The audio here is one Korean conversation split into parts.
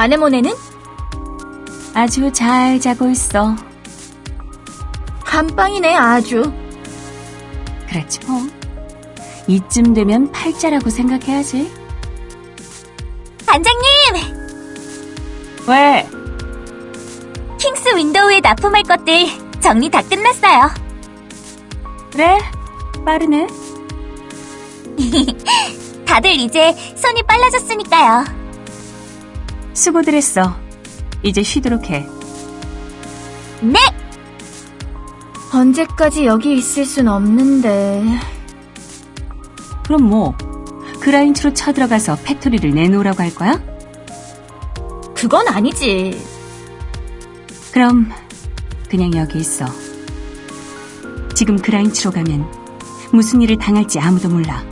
아네모네는? 아주 잘 자고 있어. 감빵이네, 아주. 그렇지 뭐. 이쯤 되면 팔자라고 생각해야지. 반장님! 왜? 킹스 윈도우에 납품할 것들 정리 다 끝났어요. 그래? 빠르네. 다들 이제 손이 빨라졌으니까요. 수고들 했어. 이제 쉬도록 해. 네! 언제까지 여기 있을 순 없는데. 그럼 뭐, 그라인트로 쳐들어가서 팩토리를 내놓으라고 할 거야? 그건 아니지. 그럼 그냥 여기 있어. 지금 그라인치로 가면 무슨 일을 당할지 아무도 몰라.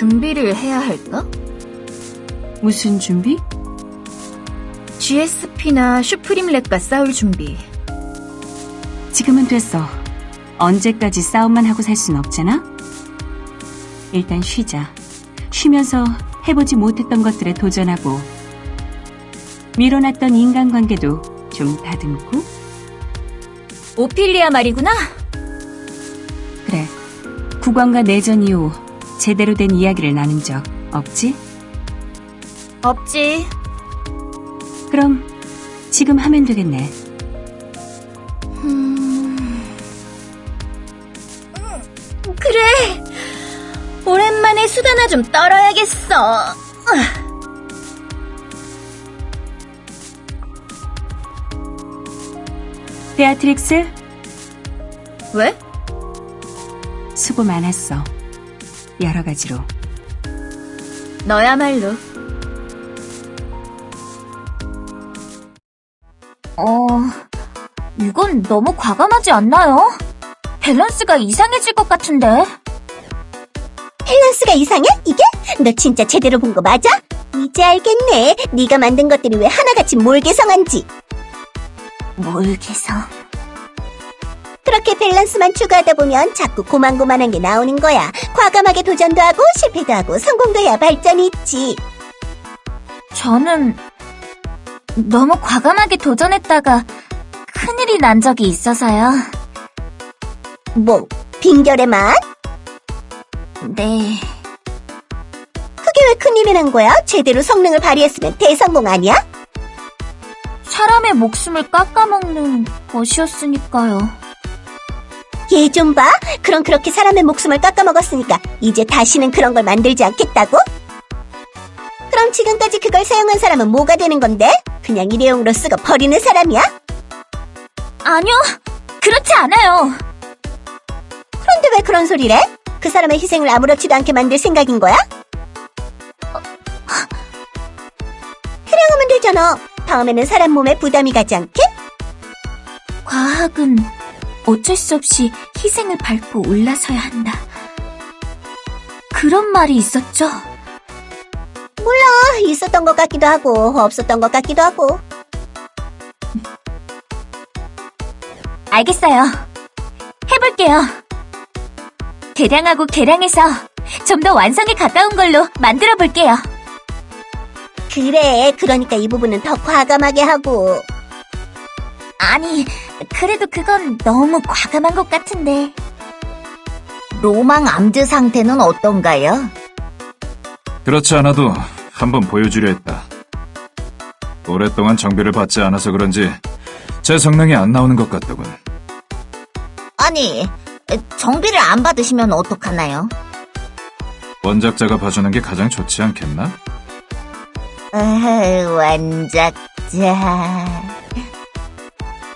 준비를 해야 할까? 무슨 준비? GSP나 슈프림랩과 싸울 준비. 지금은 됐어. 언제까지 싸움만 하고 살 순 없잖아? 일단 쉬자. 쉬면서 해보지 못했던 것들에 도전하고, 밀어놨던 인간관계도 좀 다듬고, 오피리아 말이구나? 그래. 국왕과 내전 이후 제대로 된 이야기를 나눈 적 없지? 없지. 그럼 지금 하면 되겠네. 음... 그래. 오랜만에 수다나 좀 떨어야겠어. 베아트릭스, 왜? 수고 많았어. 여러 가지로. 너야말로. 어, 이건 너무 과감하지 않나요? 밸런스가 이상해질 것 같은데. 밸런스가 이상해? 이게? 너 진짜 제대로 본 거 맞아? 이제 알겠네. 네가 만든 것들이 왜 하나같이 몰개성한지. 뭘 개서. 그렇게 밸런스만 추가하다 보면 자꾸 고만고만한 게 나오는 거야. 과감하게 도전도 하고 실패도 하고 성공도 해야 발전이 있지. 저는 너무 과감하게 도전했다가 큰일이 난 적이 있어서요. 뭐, 빙결의 맛? 네. 그게 왜 큰일이 난 거야? 제대로 성능을 발휘했으면 대성공 아니야? 사람의 목숨을 깎아먹는 것이었으니까요. 얘 좀 봐. 그럼 그렇게 사람의 목숨을 깎아먹었으니까 이제 다시는 그런 걸 만들지 않겠다고? 그럼 지금까지 그걸 사용한 사람은 뭐가 되는 건데? 그냥 일회용으로 쓰고 버리는 사람이야? 아니요, 그렇지 않아요. 그런데 왜 그런 소리를 해? 그 사람의 희생을 아무렇지도 않게 만들 생각인 거야? 그래하면 되잖아. 다음에는 사람 몸에 부담이 가지 않게? 과학은 어쩔 수 없이 희생을 밟고 올라서야 한다. 그런 말이 있었죠. 아, 있었던 것 같기도 하고 없었던 것 같기도 하고. 알겠어요. 해볼게요. 개량하고 개량해서 좀 더 완성에 가까운 걸로 만들어 볼게요. 그래, 그러니까 이 부분은 더 과감하게 하고. 아니, 그래도 그건 너무 과감한 것 같은데. 로망 암드 상태는 어떤가요? 그렇지 않아도 한번 보여주려 했다. 오랫동안 정비를 받지 않아서 그런지 제 성능이 안 나오는 것 같더군. 아니, 정비를 안 받으시면 어떡하나요? 원작자가 봐주는 게 가장 좋지 않겠나? 원작자.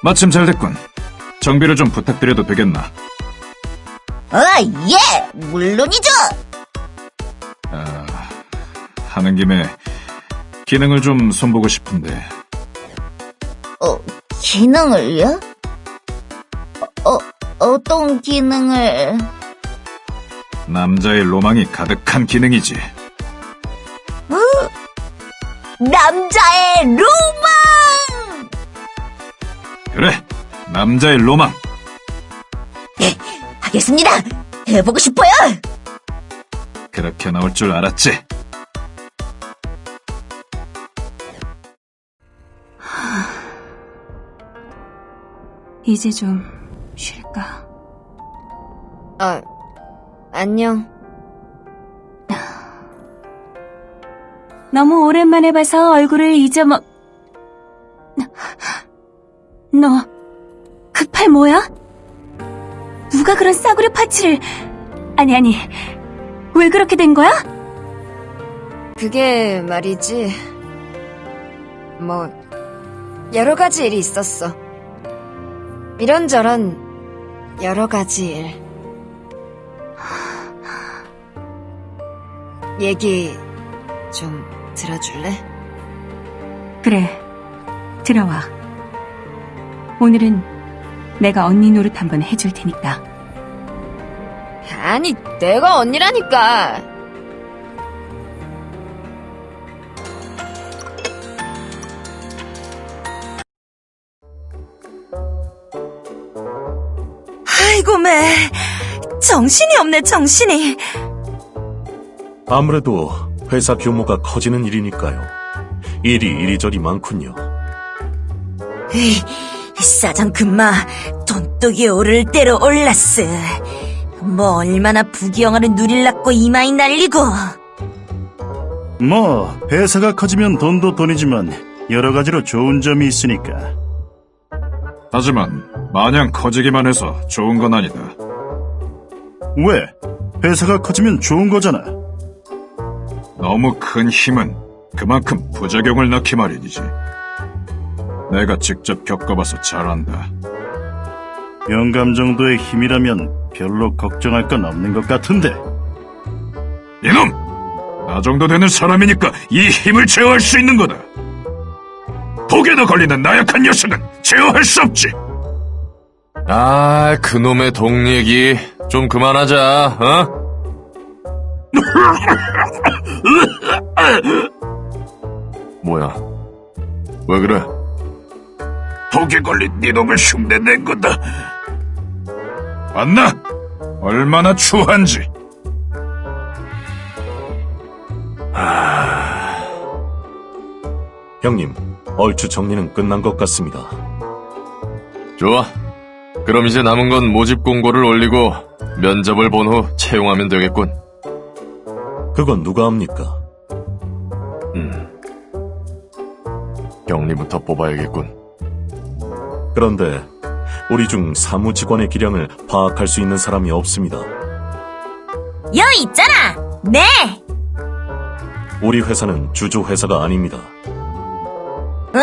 마침 잘 됐군. 정비를 좀 부탁드려도 되겠나? 어, 예! 물론이죠! 아, 하는 김에 기능을 좀 손보고 싶은데 어, 기능을요? 어, 어떤 기능을? 남자의 로망이 가득한 기능이지. 남자의 로 남자의 로망. 예, 하겠습니다. 해보고 싶어요. 그렇게 나올 줄 알았지. 이제 좀 쉴까? 아, 안녕. 너무 오랜만에 봐서 얼굴을 잊어먹... 너... 누가 그런 싸구려 파츠를... 아니, 아니, 왜 그렇게 된 거야? 그게 말이지. 뭐, 여러 가지 일이 있었어. 이런저런 여러 가지 일. 얘기 좀 들어줄래? 그래, 들어와. 오늘은 내가 언니 노릇 한번 해줄 테니까. 아니, 내가 언니라니까. 아이고, 매. 정신이 없네, 정신이. 아무래도 회사 규모가 커지는 일이니까요. 일이 이리저리 많군요. 에이, 싸장 금마, 돈독이 오를 대로 올랐어. 뭐, 얼마나 부귀영화를 누릴라고 이마이 날리고. 뭐 회사가 커지면 돈도 돈이지만 여러 가지로 좋은 점이 있으니까 하지만 마냥 커지기만 해서 좋은 건 아니다. 왜 회사가 커지면 좋은 거잖아 너무 큰 힘은 그만큼 부작용을 낳기 마련이지. 내가 직접 겪어봐서 잘 안다. 영감 정도의 힘이라면 별로 걱정할 건 없는 것 같은데 이놈! 나 정도 되는 사람이니까 이 힘을 제어할 수 있는 거다. 독에도 걸리는 나약한 녀석은 제어할 수 없지. 아, 그놈의 독 얘기 좀 그만하자, 어? 뭐야? 왜 그래? 독에 걸린 네 놈을 흉내낸 거다. 봤나? 얼마나 추한지. 형님, 얼추 정리는 끝난 것 같습니다. 좋아. 그럼 이제 남은 건 모집 공고를 올리고 면접을 본 후 채용하면 되겠군. 그건 누가 합니까? 음. 경리부터 뽑아야겠군. 그런데 우리 중 사무직원의 기량을 파악할 수 있는 사람이 없습니다. 여 있잖아! 네! 우리 회사는 주주 회사가 아닙니다. 어?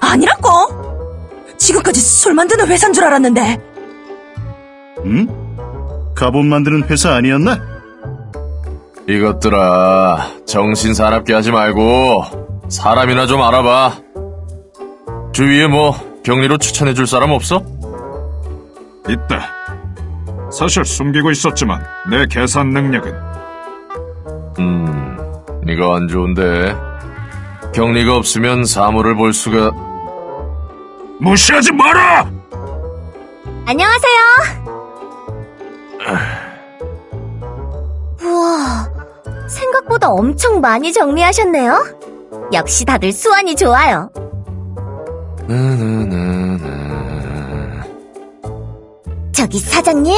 아니라고? 지금까지 술 만드는 회사인 줄 알았는데. 응? 갑옷 만드는 회사 아니었나? 이것들아, 정신 사납게 하지 말고 사람이나 좀 알아봐. 주위에 뭐 경리로 추천해줄 사람 없어? 있다. 사실 숨기고 있었지만 내 계산 능력은 음, 이거 안 좋은데. 경리가 없으면 사물을 볼 수가... 무시하지 마라! 안녕하세요. 우와, 생각보다 엄청 많이 정리하셨네요. 역시 다들 수완이 좋아요. 저기 사장님,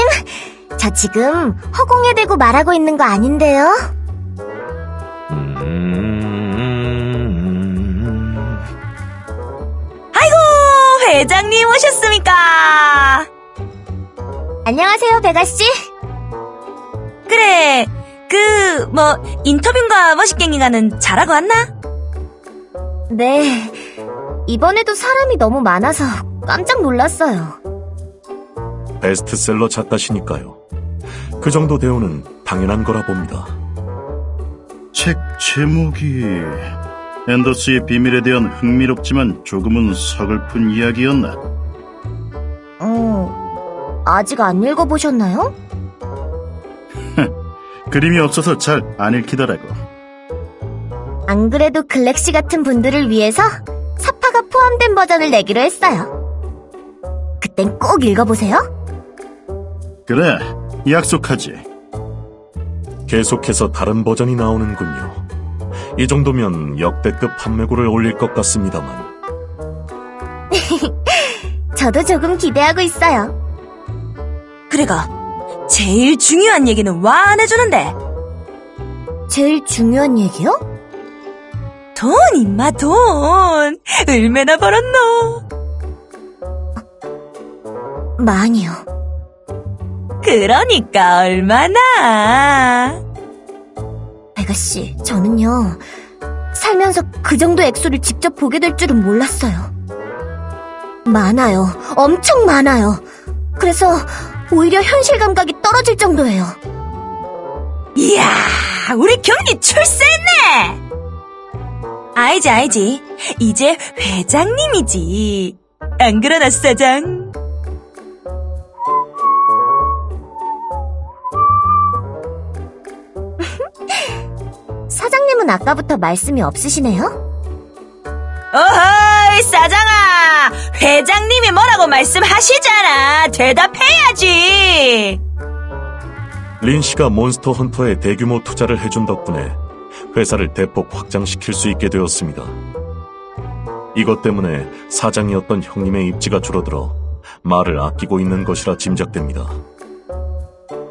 저 지금 허공에 대고 말하고 있는 거 아닌데요? 음... 회장님 오셨습니까? 안녕하세요, 베가 씨. 그래, 그, 뭐, 인터뷰인가 머시갱이가는 잘하고 왔나? 네, 이번에도 사람이 너무 많아서 깜짝 놀랐어요. 베스트셀러 작가시니까요. 그 정도 대우는 당연한 거라 봅니다. 책 제목이 앤더스의 비밀에 대한 흥미롭지만 조금은 서글픈 이야기였나? 어, 아직 안 읽어보셨나요? 그림이 없어서 잘 안 읽히더라고 안 그래도 글렉시 같은 분들을 위해서 포함된 버전을 내기로 했어요. 그땐 꼭 읽어보세요. 그래 약속하지 계속해서 다른 버전이 나오는군요. 이 정도면 역대급 판매고를 올릴 것 같습니다만. 저도 조금 기대하고 있어요. 그리고 제일 중요한 얘기는 와 안 해주는데 제일 중요한 얘기요? 돈 임마 돈 얼마나 벌었노 많이요. 그러니까 얼마나 아가씨, 저는요, 살면서 그 정도 액수를 직접 보게 될 줄은 몰랐어요. 많아요. 엄청 많아요. 그래서 오히려 현실 감각이 떨어질 정도예요. 이야 우리 경리 출세했네 알지 알지. 이제 회장님이지. 안 그러나 사장? 사장님은 아까부터 말씀이 없으시네요? 어허이 사장아! 회장님이 뭐라고 말씀하시잖아. 대답해야지. 린 씨가 몬스터 헌터에 대규모 투자를 해준 덕분에 회사를 대폭 확장시킬 수 있게 되었습니다. 이것 때문에 사장이었던 형님의 입지가 줄어들어 말을 아끼고 있는 것이라 짐작됩니다.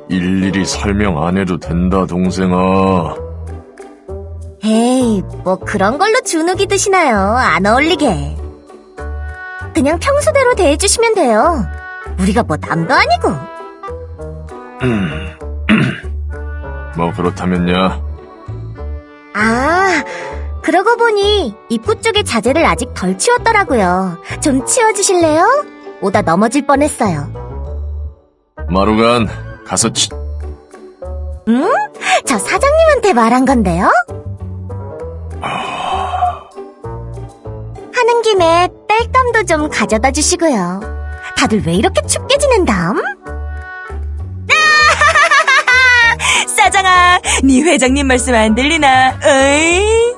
일일이 설명 안 해도 된다, 동생아. 에이, 뭐 그런 걸로 주눅이 드시나요? 안 어울리게. 그냥 평소대로 대해주시면 돼요. 우리가 뭐 남도 아니고. 음. 뭐 그렇다면야. 아, 그러고 보니 입구 쪽에 자재를 아직 덜 치웠더라고요. 좀 치워주실래요? 오다 넘어질 뻔했어요. 마루간 가서 치. 저 사장님한테 말한 건데요? 하는 김에 땔감도 좀 가져다 주시고요. 다들 왜 이렇게 춥게 지낸담? 사장아 네 회장님 말씀 안 들리나 어이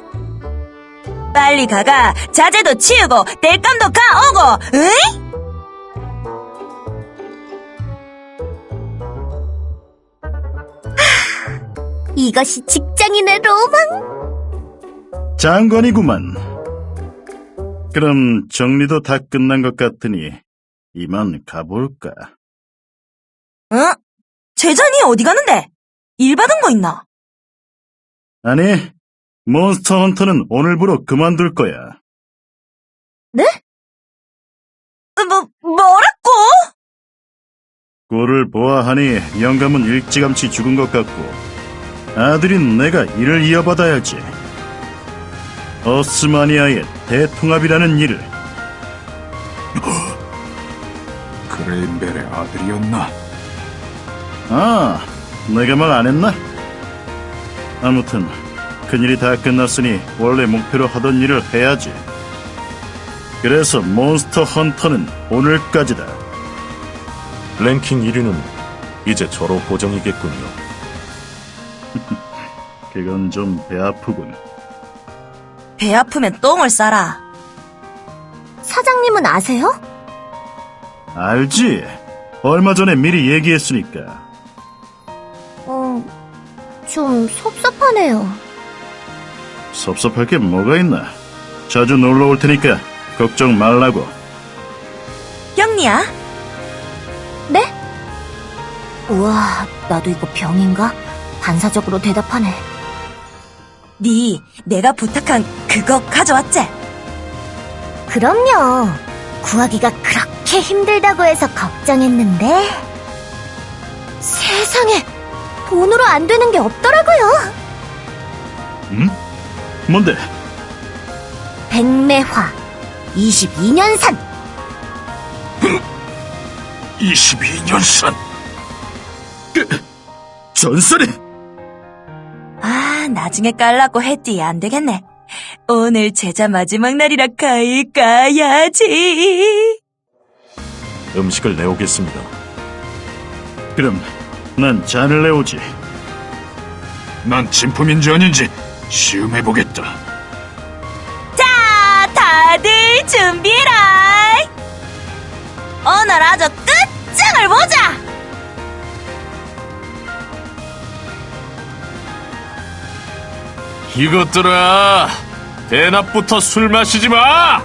빨리 가가 자재도 치우고 땔감도 가오고 어이 이것이 직장인의 로망? 장관이구만. 그럼 정리도 다 끝난 것 같으니 이만 가볼까? 어? 제자니 어디 가는데 일 받은 거 있나 아니, 몬스터 헌터는 오늘부로 그만둘 거야. 어, 뭐 뭐라고 꼴을 보아하니 영감은 일찌감치 죽은 것 같고 아들인 내가 일을 이어받아야지. 어스마니아의 대통합이라는 일을 그레인벨의 아들이었나? 아, 내가 말 안 했나? 아무튼 큰일이 다 끝났으니 원래 목표로 하던 일을 해야지. 그래서 몬스터 헌터는 오늘까지다. 랭킹 1위는 이제 저로 고정이겠군요. 그건 좀 배 아프군. 배 아프면 똥을 싸라 사장님은 아세요? 알지? 얼마 전에 미리 얘기했으니까. 어, 좀 섭섭하네요. 섭섭할 게 뭐가 있나? 자주 놀러 올 테니까 걱정 말라고. 영리야 네? 우와, 나도 이거 병인가? 반사적으로 대답하네. 네 내가 부탁한 그거 가져왔지 그럼요. 구하기가 그렇게 힘들다고 해서 걱정했는데. 세상에, 돈으로 안 되는 게 없더라고요. 응? 뭔데? 백매화, 22년산. 22년산! 전설이! 아 나중에 깔라고 했디 안 되겠네 오늘 제자 마지막 날이라 가일 까야지 음식을 내오겠습니다. 그럼 난 잔을 내오지. 난 진품인지 아닌지 시음해보겠다. 자 다들 준비라 오늘 아주 끝장을 보자 이것들아, 대낮부터 술 마시지 마!